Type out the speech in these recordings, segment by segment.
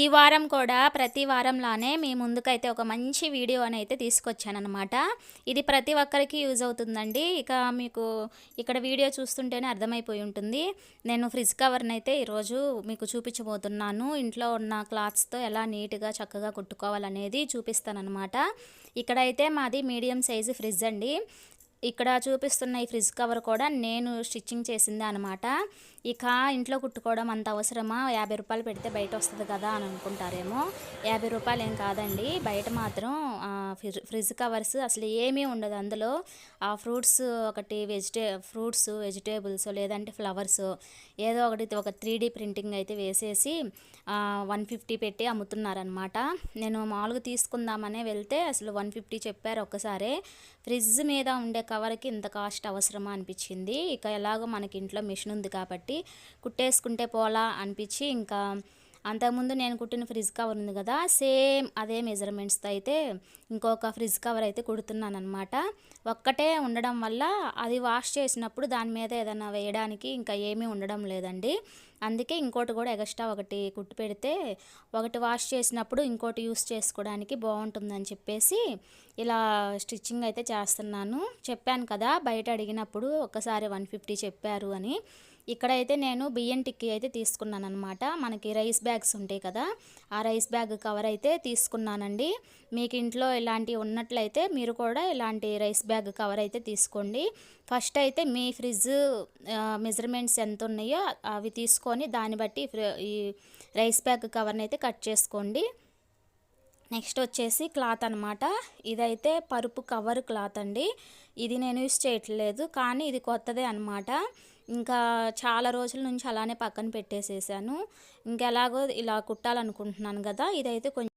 ఈ వారం కూడా ప్రతి వారంలానే మీ ముందుకైతే ఒక మంచి వీడియో అని అయితే తీసుకొచ్చానమాట ఇది ప్రతి ఒక్కరికి యూజ్ అవుతుందండి. ఇక మీకు ఇక్కడ వీడియో చూస్తుంటేనే అర్థమైపోయి ఉంటుంది. నేను ఫ్రిడ్జ్ కవర్ని అయితే ఈరోజు మీకు చూపించబోతున్నాను. ఇంట్లో ఉన్న క్లాత్స్తో ఎలా నీట్గా చక్కగా కుట్టుకోవాలనేది చూపిస్తానమాట ఇక్కడైతే మాది మీడియం సైజు ఫ్రిడ్జ్ అండి. ఇక్కడ చూపిస్తున్న ఈ ఫ్రిడ్జ్ కవర్ కూడా నేను స్టిచ్చింగ్ చేసిందే అనమాట ఇక ఇంట్లో కుట్టుకోవడం అంత అవసరమా? యాభై రూపాయలు పెడితే బయట వస్తుంది కదా అని అనుకుంటారేమో. యాభై రూపాయలు ఏం కాదండి. బయట మాత్రం ఫ్రిడ్జ్ ఫ్రిడ్జ్ కవర్స్ అసలు ఏమీ ఉండదు. అందులో ఆ ఫ్రూట్స్ ఒకటి వెజిటే ఫ్రూట్స్ వెజిటేబుల్స్ లేదంటే ఫ్లవర్స్ ఏదో ఒకటి ఒక త్రీ డీ ప్రింటింగ్ అయితే వేసేసి వన్ ఫిఫ్టీ పెట్టి అమ్ముతున్నారనమాట నేను మామూలుగా తీసుకుందామనే వెళ్తే అసలు వన్ ఫిఫ్టీ చెప్పారు ఒక్కసారే. ఫ్రిడ్జ్ మీద ఉండే కవర్కి ఇంత కాస్ట్ అవసరమా అనిపించింది. ఇక ఎలాగో మనకి ఇంట్లో మిషన్ ఉంది కాబట్టి కుట్టేసుకుంటే పోలా అనిపించి ఇంకా అంతకుముందు నేను కుట్టిన ఫ్రిడ్జ్ కవర్ ఉంది కదా సేమ్ అదే మెజర్మెంట్స్తో అయితే ఇంకొక ఫ్రిడ్జ్ కవర్ అయితే కుడుతున్నాను అనమాట ఒక్కటే ఉండడం వల్ల అది వాష్ చేసినప్పుడు దాని మీద ఏదైనా వేయడానికి ఇంకా ఏమీ ఉండడం లేదండి. అందుకే ఇంకోటి కూడా ఎక్స్ట్రా ఒకటి కుట్టు పెడితే ఒకటి వాష్ చేసినప్పుడు ఇంకోటి యూస్ చేసుకోవడానికి బాగుంటుందని చెప్పేసి ఇలా స్టిచ్చింగ్ అయితే చేస్తున్నాను. చెప్పాను కదా బయట అడిగినప్పుడు ఒకసారి వన్ ఫిఫ్టీ చెప్పారు అని. ఇక్కడైతే నేను బియ్యం టిక్కీ అయితే తీసుకున్నాను అనమాట మనకి రైస్ బ్యాగ్స్ ఉంటాయి కదా ఆ రైస్ బ్యాగ్ కవర్ అయితే తీసుకున్నానండి. మీకు ఇంట్లో ఇలాంటివి ఉన్నట్లయితే మీరు కూడా ఇలాంటి రైస్ బ్యాగ్ కవర్ అయితే తీసుకోండి. ఫస్ట్ అయితే మీ ఫ్రిడ్జ్ మెజర్మెంట్స్ ఎంత ఉన్నాయో అవి తీసుకో తీసుకొని దాన్ని బట్టి ఈ రైస్ బ్యాగ్ కవర్ని అయితే కట్ చేసుకోండి. నెక్స్ట్ వచ్చేసి క్లాత్ అనమాట ఇదైతే పరుపు కవర్ క్లాత్ అండి. ఇది నేను యూస్ చేయట్లేదు కానీ ఇది కొత్తదే అనమాట ఇంకా చాలా రోజుల నుంచి అలానే పక్కన పెట్టేసేసాను. ఇంకెలాగో ఇలా కుట్టాలనుకుంటున్నాను కదా ఇదైతే కొంచెం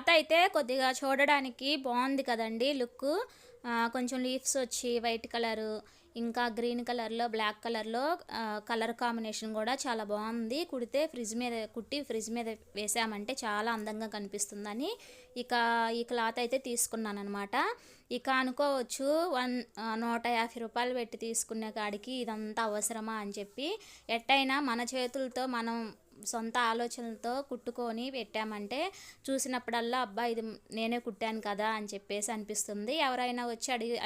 ఈ క్లాత్ అయితే కొద్దిగా చూడడానికి బాగుంది కదండి లుక్. కొంచెం లీవ్స్ వచ్చి వైట్ కలరు ఇంకా గ్రీన్ కలర్లో బ్లాక్ కలర్లో కలర్ కాంబినేషన్ కూడా చాలా బాగుంది. కుడితే ఫ్రిడ్జ్ మీద కుట్టి ఫ్రిడ్జ్ మీద వేసామంటే చాలా అందంగా కనిపిస్తుందని. ఇక ఈ క్లాత్ అయితే తీసుకున్నాను అనమాట ఇక అనుకోవచ్చు వన్ నూట యాభై రూపాయలు పెట్టి తీసుకునే కాడికి ఇదంతా అవసరమా అని చెప్పి ఎట్టయినా మన చేతులతో మనం సొంత ఆలోచనలతో కుట్టుకొని పెట్టామంటే చూసినప్పుడల్లా అబ్బా ఇది నేనే కుట్టాను కదా అని చెప్పేసి అనిపిస్తుంది. ఎవరైనా వచ్చి అడిగి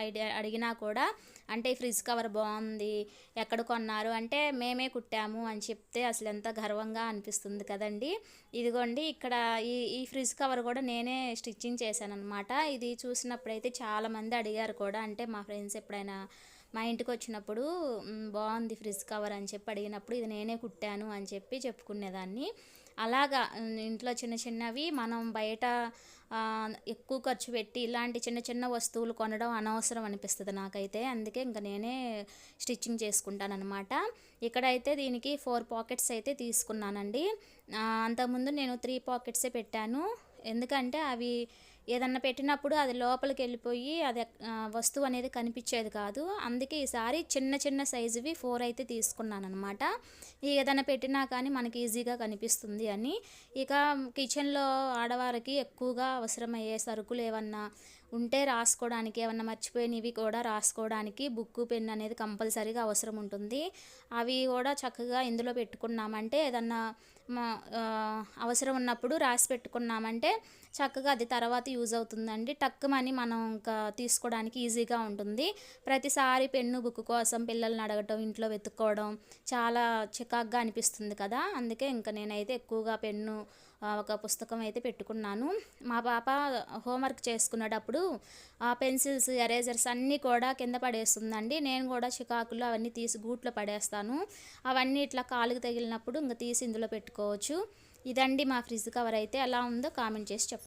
అడిగినా కూడా అంటే ఈ ఫ్రిడ్జ్ కవర్ బాగుంది ఎక్కడ కొన్నారు? అంటే మేమే కుట్టాము అని చెప్తే అసలు ఎంత గర్వంగా అనిపిస్తుంది కదండి. ఇదిగోండి ఇక్కడ ఈ ఈ ఫ్రిడ్జ్ కవర్ కూడా నేనే స్టిచ్చింగ్ చేశాను అనమాట ఇది చూసినప్పుడైతే చాలామంది అడిగారు కూడా అంటే మా ఫ్రెండ్స్ ఎప్పుడైనా మా ఇంటికి వచ్చినప్పుడు బాగుంది ఫ్రిడ్జ్ కవర్ అని చెప్పి అడిగినప్పుడు ఇది నేనే కుట్టాను అని చెప్పి చెప్పుకునేదాన్ని. అలాగా ఇంట్లో చిన్న చిన్నవి మనం బయట ఎక్కువ ఖర్చు పెట్టి ఇలాంటి చిన్న చిన్న వస్తువులు కొనడం అనవసరం అనిపిస్తుంది నాకైతే. అందుకే ఇంకా నేనే స్టిచ్చింగ్ చేసుకుంటానమాట ఇక్కడైతే దీనికి ఫోర్ పాకెట్స్ అయితే తీసుకున్నానండి. అంతకుముందు నేను త్రీ పాకెట్సే పెట్టాను. ఎందుకంటే అవి ఏదన్నా పెట్టినప్పుడు అది లోపలికి వెళ్ళిపోయి అది వస్తువు అనేది కనిపించేది కాదు. అందుకే ఈసారి చిన్న చిన్న సైజువి ఫోర్ అయితే తీసుకున్నాను అనమాట ఏదైనా పెట్టినా కానీ మనకి ఈజీగా కనిపిస్తుంది అని. ఇక కిచెన్లో ఆడవారికి ఎక్కువగా అవసరమయ్యే సరుకులు ఏమన్నా ఉంటే రాసుకోవడానికి ఏమన్నా మర్చిపోయినవి కూడా రాసుకోవడానికి బుక్ పెన్ అనేది కంపల్సరీగా అవసరం ఉంటుంది. అవి కూడా చక్కగా ఇందులో పెట్టుకున్నామంటే ఏదన్నా మా- అవసరం ఉన్నప్పుడు రాసి పెట్టుకున్నామంటే చక్కగా అది తర్వాత యూజ్ అవుతుందండి. టక్కుమని మనం ఇంకా తీసుకోవడానికి ఈజీగా ఉంటుంది. ప్రతిసారి పెన్ను బుక్ కోసం పిల్లల్ని అడగటం ఇంట్లో వెతుక్కోవడం చాలా చికాగ్గా అనిపిస్తుంది కదా. అందుకే ఇంకా నేనైతే ఎక్కువగా పెన్ను ఒక పుస్తకం అయితే పెట్టుకున్నాను. మా పాప హోంవర్క్ చేసుకునేటప్పుడు ఆ పెన్సిల్స్ ఎరేజర్స్ అన్నీ కూడా కింద పడేస్తుందండి. నేను కూడా చికాకులు అవన్నీ తీసి గూట్లో పడేస్తాను. అవన్నీ ఇట్లా కాలుకి తగిలినప్పుడు ఇంకా తీసి ఇందులో పెట్టుకోవచ్చు. ఇదండి మా ఫ్రిడ్జ్ కవర్ అయితే ఎలా ఉందో కామెంట్ చేసి చెప్పండి.